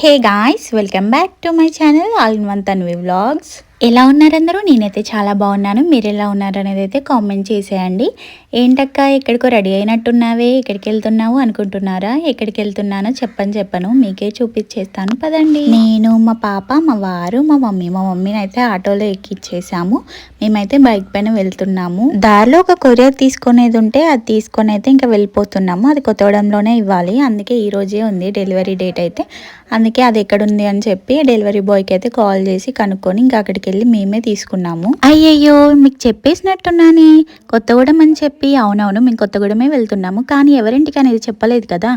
Hey guys, welcome back to my channel All in One Tanvi Vlogs. ఎలా ఉన్నారందరూ? నేనైతే చాలా బాగున్నాను. మీరు ఎలా ఉన్నారు అనేది అయితే కామెంట్ చేసేయండి. ఏంటక్క ఎక్కడికో రెడీ అయినట్టున్నావే? ఎక్కడికి వెళ్తున్నావు అనుకుంటున్నారా? ఎక్కడికి వెళ్తున్నానో చెప్పని చెప్పను. మీకే చూపించేస్తాను. పదండి. నేను మా పాప మా వారు మా మమ్మీ. మా మమ్మీని అయితే ఆటోలో ఎక్కిచ్చేసాము. మేమైతే బైక్ పైన వెళ్తున్నాము. దారిలో ఒక కొరియర్ తీసుకునేది ఉంటే అది తీసుకొని అయితే ఇంకా వెళ్ళిపోతున్నాము. అది కొత్తగూడెంలోనే ఇవ్వాలి. అందుకే ఈ రోజే ఉంది డెలివరీ డేట్ అయితే. అందుకే అది ఎక్కడుంది అని చెప్పి డెలివరీ బాయ్కి అయితే కాల్ చేసి కనుక్కొని ఇంకా అక్కడికి వెళ్ళి మేమే తీసుకున్నాము. అయ్యయ్యో మీకు చెప్పేసినట్టున్నానే. కొత్తగూడెం అని చెప్పి అవునవును మేము కొత్తగూడెమే వెళ్తున్నాము. కానీ ఎవరింటికి అనేది చెప్పలేదు కదా.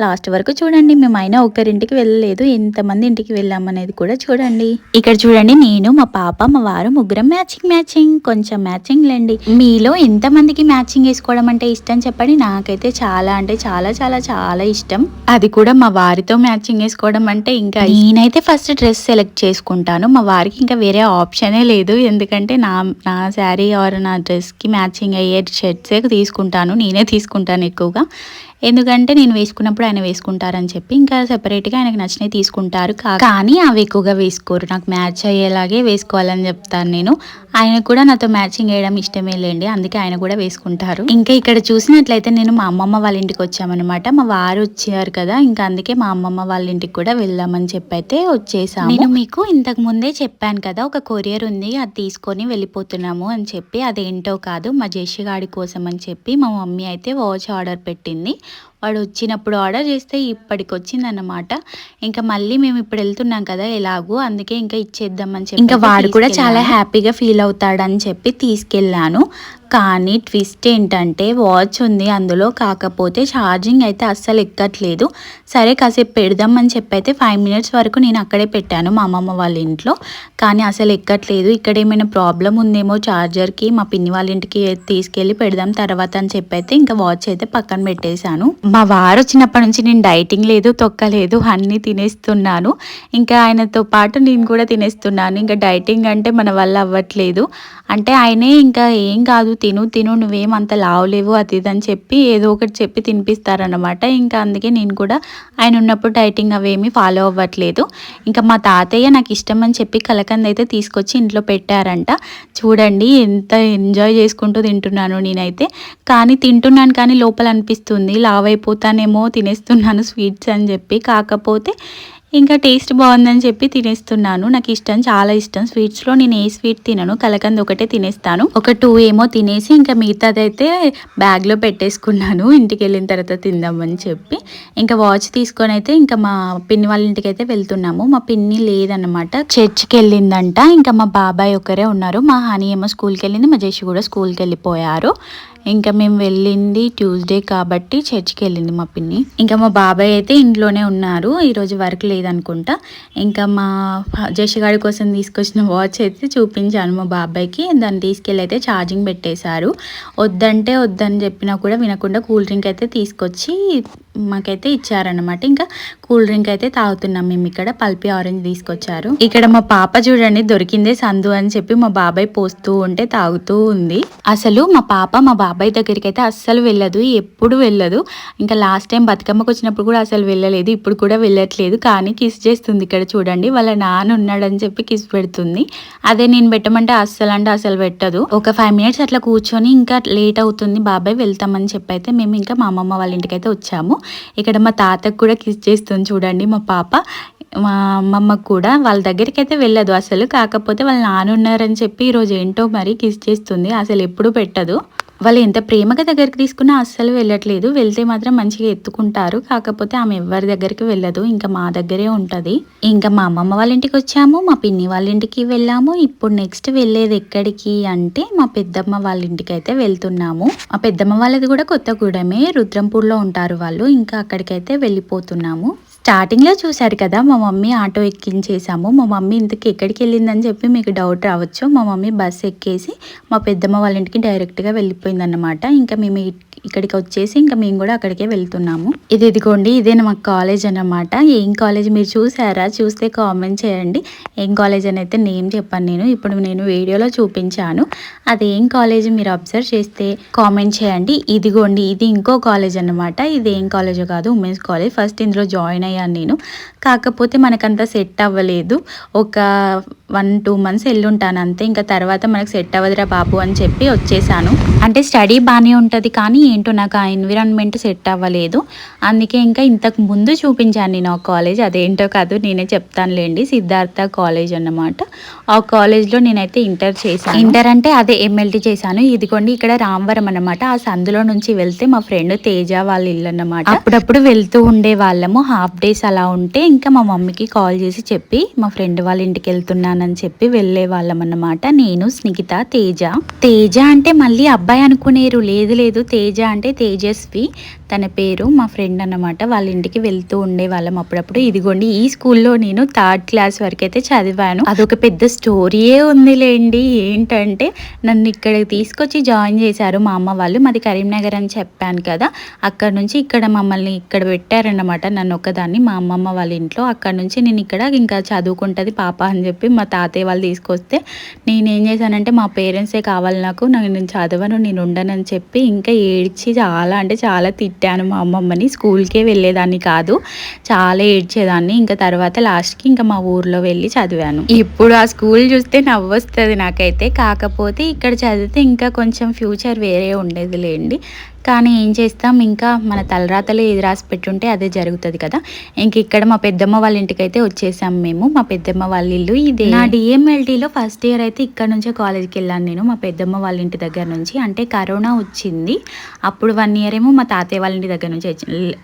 లాస్ట్ వరకు చూడండి మేము అయినా ఒకరింటికి వెళ్ళలేదు. ఎంతమంది ఇంటికి వెళ్ళాము అనేది కూడా చూడండి. ఇక్కడ చూడండి నేను మా పాప మా వారు ముగ్గురం మ్యాచింగ్ మ్యాచింగ్. కొంచెం మ్యాచింగ్ లేండి. మీలో ఎంతమందికి మ్యాచింగ్ వేసుకోవడం అంటే ఇష్టం చెప్పండి. నాకైతే చాలా అంటే చాలా చాలా చాలా ఇష్టం. అది కూడా మా వారితో మ్యాచింగ్ వేసుకోవడం అంటే ఇంకా నేనైతే ఫస్ట్ డ్రెస్ సెలెక్ట్ చేసుకుంటాను. మా వారికి ఇంకా వేరే ఆప్షనే లేదు. ఎందుకంటే నా నా శారీ ఆర్ నా డ్రెస్కి మ్యాచింగ్ అయ్యే షర్ట్సే తీసుకుంటాను. నేనే తీసుకుంటాను ఎక్కువగా. ఎందుకంటే నేను వేసుకున్నప్పుడు ఆయన వేసుకుంటారని చెప్పి ఇంకా సెపరేట్గా ఆయనకు నచ్చినవి తీసుకుంటారు కానీ అవి ఎక్కువగా వేసుకోరు. నాకు మ్యాచ్ అయ్యేలాగే వేసుకోవాలని చెప్తాను నేను. ఆయన కూడా నాతో మ్యాచింగ్ వేయడం ఇష్టమే లేండి. అందుకే ఆయన కూడా వేసుకుంటారు. ఇంకా ఇక్కడ చూసినట్లయితే నేను మా అమ్మమ్మ వాళ్ళ ఇంటికి వచ్చామన్నమాట. మా వారు వచ్చారు కదా ఇంకా అందుకే మా అమ్మమ్మ వాళ్ళ ఇంటికి కూడా వెళ్దామని చెప్పి అయితే వచ్చేసాము. నేను మీకు ఇంతకు ముందే చెప్పాను కదా ఒక కొరియర్ ఉంది అది తీసుకొని వెళ్ళిపోతున్నాము అని చెప్పి అదేంటో కాదు మా జేషిగాడి కోసం అని చెప్పి మా మమ్మీ అయితే వాచ్ ఆర్డర్ పెట్టింది. వాడు వచ్చినప్పుడు ఆర్డర్ చేస్తే ఇప్పటికి వచ్చిందన్నమాట ఇంకా మళ్ళీ మేము ఇప్పుడు వెళ్తున్నాం కదా ఎలాగో అందుకే ఇంకా ఇచ్చేద్దామని చెప్పి ఇంకా వాడు కూడా చాలా హ్యాపీగా ఫీల్ అవుతాడని చెప్పి తీసుకెళ్ళాను. కానీ ట్విస్ట్ ఏంటంటే వాచ్ ఉంది అందులో కాకపోతే ఛార్జింగ్ అయితే అస్సలు ఎక్కట్లేదు. సరే కాసేపు పెడదామని చెప్పి అయితే ఫైవ్ మినిట్స్ వరకు నేను అక్కడే పెట్టాను మా అమ్మమ్మ వాళ్ళ ఇంట్లో. కానీ అసలు ఎక్కట్లేదు. ఇక్కడ ఏమైనా ప్రాబ్లం ఉందేమో ఛార్జర్కి మా పిన్ని వాళ్ళ ఇంటికి తీసుకెళ్ళి పెడదాం తర్వాత అని చెప్పి అయితే ఇంకా వాచ్ అయితే పక్కన పెట్టేశాను. మా వారు వచ్చినప్పటి నుంచి నేను డైటింగ్ లేదు తొక్కలేదు అన్నీ తినేస్తున్నాను. ఇంకా ఆయనతో పాటు నేను కూడా తినేస్తున్నాను. ఇంకా డైటింగ్ అంటే మన వల్ల అవ్వట్లేదు. అంటే ఆయనే ఇంకా ఏం కాదు తిను తిను నువ్వేం అంత అది ఇది అని చెప్పి ఏదో ఒకటి చెప్పి తినిపిస్తారనమాట ఇంకా అందుకే నేను కూడా ఆయన ఉన్నప్పుడు డైటింగ్ అవేమీ ఫాలో అవ్వట్లేదు. ఇంకా మా తాతయ్య నాకు ఇష్టం అని చెప్పి కలకంద అయితే తీసుకొచ్చి ఇంట్లో పెట్టారంట. చూడండి ఎంత ఎంజాయ్ చేసుకుంటూ తింటున్నాను నేనైతే. కానీ తింటున్నాను కానీ లోపల అనిపిస్తుంది. లావ్ అయిపోతానేమో తినేస్తున్నాను స్వీట్స్ అని చెప్పి. కాకపోతే ఇంకా టేస్ట్ బాగుందని చెప్పి తినేస్తున్నాను. నాకు ఇష్టం చాలా ఇష్టం. స్వీట్స్లో నేను ఏ స్వీట్ తినను కలకంద ఒకటే తినేస్తాను. ఒక టూ ఏమో తినేసి ఇంకా మిగతాదైతే బ్యాగ్లో పెట్టేసుకున్నాను. ఇంటికి వెళ్ళిన తర్వాత తిందామని చెప్పి. ఇంకా వాచ్ తీసుకొని అయితే ఇంకా మా పిన్ని వాళ్ళ ఇంటికి అయితే వెళ్తున్నాము. మా పిన్ని లేదన్నమాట. చర్చ్కి వెళ్ళిందంట ఇంకా మా బాబాయ్ ఒకరే ఉన్నారు. మా హనీ ఏమో స్కూల్కి వెళ్ళింది మా జేషి కూడా స్కూల్కి వెళ్ళిపోయారు ఇంకా మేము వెళ్ళింది ట్యూస్డే కాబట్టి చర్చ్కి వెళ్ళింది మా పిన్ని. ఇంకా మా బాబాయ్ అయితే ఇంట్లోనే ఉన్నారు. ఈరోజు వర్క్ లేదనుకుంటా. ఇంకా మా జషగాడి కోసం తీసుకొచ్చిన వాచ్ అయితే చూపించాను మా బాబాయ్కి. దాన్ని తీసుకెళ్ళి అయితే ఛార్జింగ్ పెట్టేశారు. వద్దంటే వద్దని చెప్పినా కూడా వినకుండా కూల్ డ్రింక్ అయితే తీసుకొచ్చి మాకైతే ఇచ్చారనమాట ఇంకా కూల్ డ్రింక్ అయితే తాగుతున్నాం మేము ఇక్కడ. పల్పి ఆరెంజ్ తీసుకొచ్చారు. ఇక్కడ మా పాప చూడండి దొరికిందే సందు అని చెప్పి మా బాబాయ్ పోస్తూ ఉంటే తాగుతూ ఉంది. అసలు మా పాప మా బాబాయ్ దగ్గరికి అయితే అస్సలు వెళ్ళదు ఎప్పుడు వెళ్ళదు. ఇంకా లాస్ట్ టైం బతుకమ్మకు వచ్చినప్పుడు కూడా అసలు వెళ్ళలేదు ఇప్పుడు కూడా వెళ్ళట్లేదు. కానీ కిస్ చేస్తుంది ఇక్కడ చూడండి వాళ్ళ నాన్న ఉన్నాడని చెప్పి కిస్ పెడుతుంది. అదే నేను పెట్టమంటే అస్సలు అంటే అసలు పెట్టదు. ఒక ఫైవ్ మినిట్స్ అట్లా కూర్చొని ఇంకా లేట్ అవుతుంది బాబాయ్ వెళ్తామని చెప్పి అయితే మేము ఇంకా మా అమ్మమ్మ వాళ్ళ ఇంటికి అయితే వచ్చాము. ఇక్కడ మా తాతకు కూడా కిస్ చేస్తుంది చూడండి మా పాప. మా అమ్మమ్మకు కూడా వాళ్ళ దగ్గరికి అయితే వెళ్ళదు అసలు కాకపోతే వాళ్ళ నాన్న ఉన్నారని చెప్పి ఈరోజు ఏంటో మరి కిస్ చేస్తుంది అసలు ఎప్పుడు పెట్టదు. వాళ్ళు ఎంత ప్రేమగా దగ్గరికి తీసుకున్నా అస్సలు వెళ్ళట్లేదు. వెళ్తే మాత్రం మంచిగా ఎత్తుకుంటారు. కాకపోతే ఆమె ఎవరి దగ్గరికి వెళ్ళదు. ఇంకా మా దగ్గరే ఉంటుంది. ఇంకా మా అమ్మమ్మ వాళ్ళ ఇంటికి వచ్చాము. మా పిన్ని వాళ్ళ ఇంటికి వెళ్ళాము. ఇప్పుడు నెక్స్ట్ వెళ్ళేది ఎక్కడికి అంటే మా పెద్దమ్మ వాళ్ళ ఇంటికి అయితే వెళ్తున్నాము. మా పెద్దమ్మ వాళ్ళది కూడా కొత్తగూడెమే. రుద్రంపూర్లో ఉంటారు వాళ్ళు. ఇంకా అక్కడికైతే వెళ్ళిపోతున్నాము. స్టార్టింగ్లో చూశారు కదా మా మమ్మీ ఆటో ఎక్కించేసాము. మా మమ్మీ ఇంతకు ఎక్కడికి వెళ్ళిందని చెప్పి మీకు డౌట్ రావచ్చు. మా మమ్మీ బస్సు ఎక్కేసి మా పెద్దమ్మ వాళ్ళ ఇంటికి డైరెక్ట్గా వెళ్ళిపోయిందన్నమాట. ఇంకా మేము ఇక్కడికి వచ్చేసి ఇంకా మేము కూడా అక్కడికే వెళ్తున్నాము. ఇది ఇదిగోండి ఇదే మాకు కాలేజ్ అన్నమాట. ఏం కాలేజ్ మీరు చూసారా? చూస్తే కామెంట్ చేయండి. ఏం కాలేజ్ అని అయితే నేమ్ చెప్పాను నేను. ఇప్పుడు నేను వీడియోలో చూపించాను. అది ఏం కాలేజ్ మీరు అబ్జర్వ్ చేస్తే కామెంట్ చేయండి. ఇదిగోండి ఇది ఇంకో కాలేజ్ అన్నమాట. ఇది ఏం కాలేజో కాదు ఉమెన్స్ కాలేజ్. ఫస్ట్ ఇందులో జాయిన్ అయ్యాను నేను. కాకపోతే మనకంత సెట్ అవ్వలేదు. ఒక వన్ టూ మంత్స్ వెళ్ళుంటాను అంతే. ఇంకా తర్వాత మనకు సెట్ అవ్వదురా బాబు అని చెప్పి వచ్చేసాను. అంటే స్టడీ బాగానే ఉంటుంది కానీ ఏంటో నాకు ఆ ఎన్విరాన్మెంట్ సెట్ అవ్వలేదు. అందుకే ఇంకా ఇంతకు ముందు చూపించాను నేను ఆ కాలేజ్ అదేంటో కాదు నేనే చెప్తానులేండి. సిద్ధార్థ కాలేజ్ అన్నమాట. ఆ కాలేజ్లో నేనైతే ఇంటర్ చేశాను. ఇంటర్ అంటే అదే ఎంఎల్టీ చేశాను. ఇదిగోండి ఇక్కడ రామవరం అన్నమాట. ఆ సందులో నుంచి వెళ్తే మా ఫ్రెండ్ తేజ వాళ్ళ ఇల్లు అన్నమాట. అప్పుడప్పుడు వెళ్తూ ఉండే వాళ్ళము హాఫ్ డేస్ అలా ఉంటే ఇంకా మా మమ్మీకి కాల్ చేసి చెప్పి మా ఫ్రెండ్ వాళ్ళ ఇంటికి వెళ్తున్నానని చెప్పి వెళ్ళే వాళ్ళం అన్నమాట. నేను స్నిగిత తేజ. తేజ అంటే మళ్ళీ అబ్బాయి అనుకునేరు. లేదు లేదు తేజ అంటే తేజస్వి. తన పేరు మా ఫ్రెండ్ అన్నమాట. వాళ్ళ ఇంటికి వెళ్తూ ఉండేవాళ్ళం అప్పుడప్పుడు. ఇదిగోండి ఈ స్కూల్లో నేను థర్డ్ క్లాస్ వరకు అయితే చదివాను. అదొక పెద్ద స్టోరీయే ఉందిలేండి. ఏంటంటే నన్ను ఇక్కడ తీసుకొచ్చి జాయిన్ చేశారు మా అమ్మ వాళ్ళు. మాది కరీంనగర్ అని చెప్పాను కదా. అక్కడ నుంచి ఇక్కడ మమ్మల్ని ఇక్కడ పెట్టారన్నమాట. నన్ను ఒకదాన్ని మా అమ్మమ్మ వాళ్ళ ఇంట్లో. అక్కడ నుంచి నేను ఇక్కడ ఇంకా చదువుకుంటుంది పాప అని చెప్పి మా తాతయ్య వాళ్ళు తీసుకొస్తే నేనేం చేశానంటే మా పేరెంట్సే కావాలి నాకు. నన్ను నేను చదవను నేను ఉండనని చెప్పి ఇంకా ఏడ్చి చాలా అంటే చాలా తిట్టాను మా అమ్మమ్మని. స్కూల్కే వెళ్ళేదాన్ని కాదు. చాలా ఏడ్చేదాన్ని. ఇంకా తర్వాత లాస్ట్కి ఇంకా మా ఊర్లో వెళ్ళి చదివాను. ఇప్పుడు ఆ స్కూల్ చూస్తే నవ్వొస్తుంది నాకైతే. కాకపోతే ఇక్కడ చదివితే ఇంకా కొంచెం ఫ్యూచర్ వేరే ఉండేది లేండి కానీ ఏం చేస్తాం ఇంకా మన తలరాతలు ఏది రాసి పెట్టుంటే అదే జరుగుతుంది కదా. ఇంక ఇక్కడ మా పెద్దమ్మ వాళ్ళ ఇంటికి అయితే వచ్చేసాం మేము. మా పెద్దమ్మ వాళ్ళ ఇల్లు ఇదే. నా డిఎంఎల్టీలో ఫస్ట్ ఇయర్ అయితే ఇక్కడ నుంచే కాలేజ్కి వెళ్ళాను నేను మా పెద్దమ్మ వాళ్ళ ఇంటి దగ్గర నుంచి. అంటే కరోనా వచ్చింది. అప్పుడు వన్ ఇయర్ ఏమో మా తాతయ్య వాళ్ళ ఇంటి దగ్గర నుంచి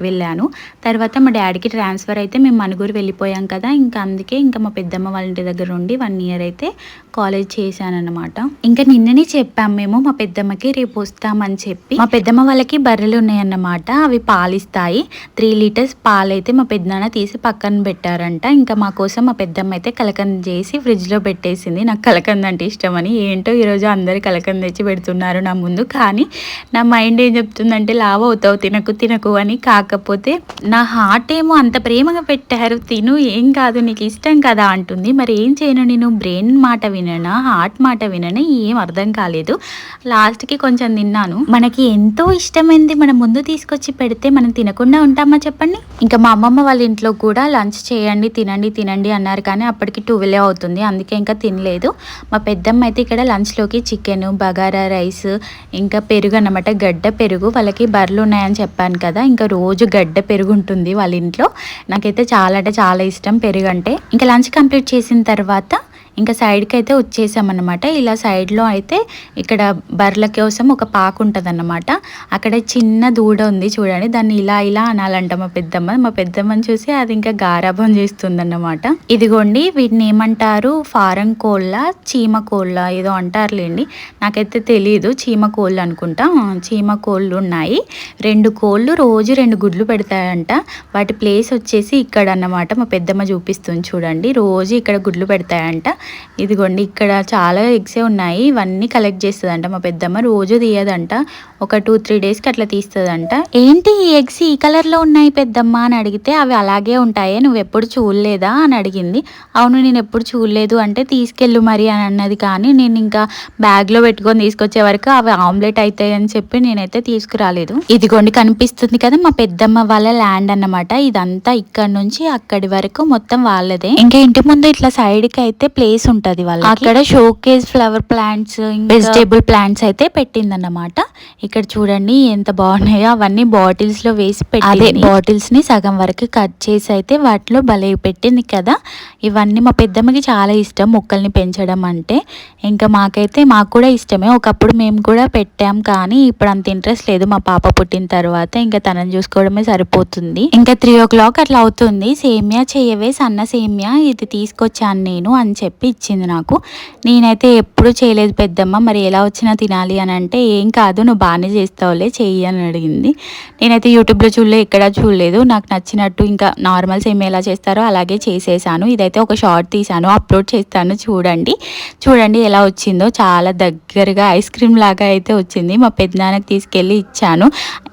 వెళ్ళాను. తర్వాత మా డాడీకి ట్రాన్స్ఫర్ అయితే మేము మనుగురు వెళ్ళిపోయాం కదా. ఇంకా అందుకే ఇంకా మా పెద్దమ్మ వాళ్ళ ఇంటి దగ్గర ఉండి వన్ ఇయర్ అయితే కాలేజ్ చేశానన్నమాట. ఇంకా నిన్ననే చెప్పాం మేము మా పెద్దమ్మకి రేపు వస్తామని చెప్పి. మా పెద్దమ్మ వాళ్ళకి బర్రెలు ఉన్నాయన్నమాట. అవి పాలిస్తాయి. త్రీ లీటర్స్ పాలు అయితే మా పెద్దనాన్న తీసి పక్కన పెట్టారంట. ఇంకా మా కోసం మా పెద్దమ్మ అయితే కలకంద చేసి ఫ్రిడ్జ్లో పెట్టేసింది. నాకు కలకంద అంటే ఇష్టమని. ఏంటో ఈరోజు అందరు కలకంద తెచ్చి పెడుతున్నారు నా ముందు. కానీ నా మైండ్ ఏం చెప్తుందంటే లావ్ అవుతావు తినకు తినకు అని. కాకపోతే నా హార్ట్ ఏమో అంత ప్రేమగా పెట్టారు. తిను ఏం కాదు నీకు ఇష్టం కదా అంటుంది. మరి ఏం చేయను నేను? బ్రెయిన్ మాట విననా? హార్ట్ మాట విననా? ఏం అర్థం కాలేదు. లాస్ట్కి కొంచెం తిన్నాను. మనకి ఎంతో ఇష్టమైంది? మనం ముందు తీసుకొచ్చి పెడితే మనం తినకుండా ఉంటామా చెప్పండి? ఇంకా మా అమ్మమ్మ వాళ్ళ ఇంట్లో కూడా లంచ్ చేయండి తినండి తినండి అన్నారు. కానీ అప్పటికి ట్వెల్వ్ అవుతుంది. అందుకే ఇంకా తినలేదు. మా పెద్దమ్మ అయితే ఇక్కడ లంచ్లోకి చికెన్ బగారా రైస్ ఇంకా పెరుగు అన్నమాట. గడ్డ పెరుగు వాళ్ళకి బర్రెలు ఉన్నాయని చెప్పాను కదా. ఇంకా రోజు గడ్డ పెరుగు ఉంటుంది వాళ్ళ ఇంట్లో. నాకైతే చాలా అంటే చాలా ఇష్టం పెరుగు అంటే. ఇంకా లంచ్ కంప్లీట్ చేసిన తర్వాత ఇంకా సైడ్కి అయితే వచ్చేసామన్నమాట. ఇలా సైడ్లో అయితే ఇక్కడ బర్రెల కోసం ఒక పాకు ఉంటుంది అన్నమాట అక్కడ చిన్న దూడ ఉంది చూడండి. దాన్ని ఇలా ఇలా అనాలంట మా పెద్దమ్మ. మా పెద్దమ్మని చూసి అది ఇంకా గారాబం చేస్తుందన్నమాట. ఇదిగోండి వీటిని ఏమంటారు? ఫారం కోళ్ళ చీమ కోళ్ళ ఏదో అంటారులేండి. నాకైతే తెలియదు చీమ కోళ్ళు అనుకుంటా. చీమ కోళ్ళు ఉన్నాయి. రెండు కోళ్ళు రోజు రెండు గుడ్లు పెడతాయంట. వాటి ప్లేస్ వచ్చేసి ఇక్కడ అన్నమాట మా పెద్దమ్మ చూపిస్తుంది చూడండి. రోజు ఇక్కడ గుడ్లు పెడతాయంట. ఇదిగోండి ఇక్కడ చాలా ఎగ్సే ఉన్నాయి. ఇవన్నీ కలెక్ట్ చేస్తుందంట మా పెద్దమ్మ. రోజు తీయదంట. ఒక టూ త్రీ డేస్కి అట్లా తీస్తుందంట. ఏంటి ఈ ఎగ్స్ ఈ కలర్లో ఉన్నాయి పెద్దమ్మ అని అడిగితే అవి అలాగే ఉంటాయి. నువ్వు ఎప్పుడు చూడలేదా అని అడిగింది. అవును నేను ఎప్పుడు చూడలేదు అంటే తీసుకెళ్ళు మరి అని అన్నది. కానీ నేను ఇంకా బ్యాగ్లో పెట్టుకొని తీసుకొచ్చే వరకు అవి ఆమ్లెట్ అవుతాయి అని చెప్పి నేనైతే తీసుకురాలేదు. ఇదిగోండి కనిపిస్తుంది కదా మా పెద్దమ్మ వాళ్ళ ల్యాండ్ అన్నమాట. ఇదంతా ఇక్కడ నుంచి అక్కడి వరకు మొత్తం వాళ్ళదే. ఇంకా ఇంటి ముందు ఇట్లా సైడ్కి అయితే ప్లేస్ ఉంటది వాళ్ళ అక్కడ showcase flower plants vegetable plants అయితే పెట్టిందన్నమాట. ఇక్కడ చూడండి ఎంత బాగున్నాయో అవన్నీ బాటిల్స్లో వేసి పెట్టి బాటిల్స్ని సగం వరకు కట్ చేసి అయితే వాటిలో భలే పెట్టింది కదా. ఇవన్నీ మా పెద్దమ్మకి చాలా ఇష్టం మొక్కల్ని పెంచడం అంటే. ఇంకా మాకైతే మాకు కూడా ఇష్టమే. ఒకప్పుడు మేము కూడా పెట్టాం కానీ ఇప్పుడు అంత ఇంట్రెస్ట్ లేదు. మా పాప పుట్టిన తర్వాత ఇంకా తనని చూసుకోవడమే సరిపోతుంది. ఇంకా త్రీ ఓ క్లాక్ అట్లా అవుతుంది. సేమియా చేయవే సన్న సేమియా ఇది తీసుకొచ్చాను నేను అని చెప్పి ఇచ్చింది నాకు. నేనైతే ఎప్పుడు చేయలేదు పెద్దమ్మ మరి ఎలా వచ్చినా తినాలి అని అంటే ఏం కాదు నువ్వు బాగానే చేస్తావులే చెయ్యి అని అడిగింది. నేనైతే యూట్యూబ్లో చూడలేదు ఎక్కడ చూడలేదు. నాకు నచ్చినట్టు ఇంకా నార్మల్ సేమ్ ఎలా చేస్తారో అలాగే చేసేసాను. ఇదైతే ఒక షార్ట్ తీసాను అప్లోడ్ చేస్తాను చూడండి. చూడండి ఎలా వచ్చిందో. చాలా దగ్గరగా ఐస్ క్రీమ్ లాగా అయితే వచ్చింది. మా పెద్దనాన్నకి తీసుకెళ్ళి ఇచ్చాను.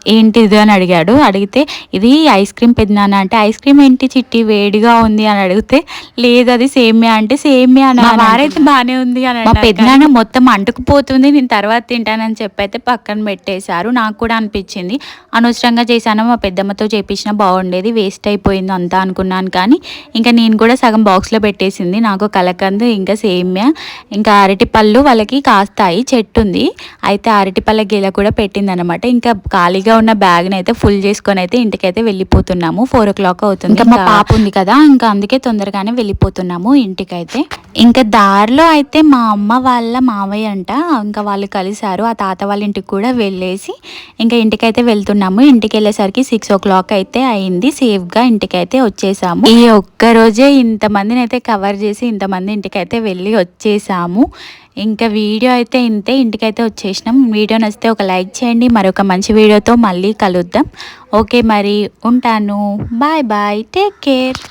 ఏంటిది అని అడిగాడు. అడిగితే ఇది ఐస్ క్రీమ్ పెద్దనాన్న. అంటే ఐస్ క్రీమ్ ఏంటి? చిట్టి వేడిగా ఉంది అని అడిగితే లేదు అది సేమ్యా. అంటే సేమ్ సేమియా అని వారైతే బాగానే ఉంది అని మా పెద్దనాన్న మొత్తం అంటుకుపోతుంది నేను తర్వాత తింటానని చెప్పి అయితే పక్కన పెట్టేశారు. నాకు కూడా అనిపించింది. అనవసరంగా చేశాను మా పెద్దమ్మతో చేపించిన బాగుండేది వేస్ట్ అయిపోయింది అంతా అనుకున్నాను కానీ ఇంకా నేను కూడా సగం బాక్స్లో పెట్టేసింది. నాకు కలకంద్ ఇంకా సేమియా ఇంకా అరటి పళ్ళు వాళ్ళకి కాస్తాయి చెట్టు ఉంది. అయితే అరటి పళ్ళ గెల కూడా పెట్టింది అనమాట ఇంకా ఖాళీగా ఉన్న బ్యాగ్ని అయితే ఫుల్ చేసుకొని అయితే ఇంటికైతే వెళ్ళిపోతున్నాము. ఫోర్ ఓ క్లాక్ అవుతుంది ఇంకా మా పాప ఉంది కదా ఇంకా అందుకే తొందరగానే వెళ్ళిపోతున్నాము ఇంటికైతే. ఇంకా దారిలో అయితే మా అమ్మ వాళ్ళ మామయ్య అంట ఇంకా వాళ్ళు కలిశారు. ఆ తాత వాళ్ళ ఇంటికి కూడా వెళ్ళేసి ఇంకా ఇంటికైతే వెళ్తున్నాము. ఇంటికి వెళ్ళేసరికి సిక్స్ ఓ క్లాక్ అయితే అయింది. సేఫ్గా ఇంటికైతే వచ్చేసాము. ఈ ఒక్క రోజే ఇంతమందిని అయితే కవర్ చేసి ఇంతమంది ఇంటికైతే వెళ్ళి వచ్చేసాము. ఇంకా వీడియో అయితే ఇంతే ఇంటికైతే వచ్చేసినాం. వీడియో నచ్చితే ఒక లైక్ చేయండి. మరొక మంచి వీడియోతో మళ్ళీ కలుద్దాం. ఓకే మరి ఉంటాను. Bye bye. Take care.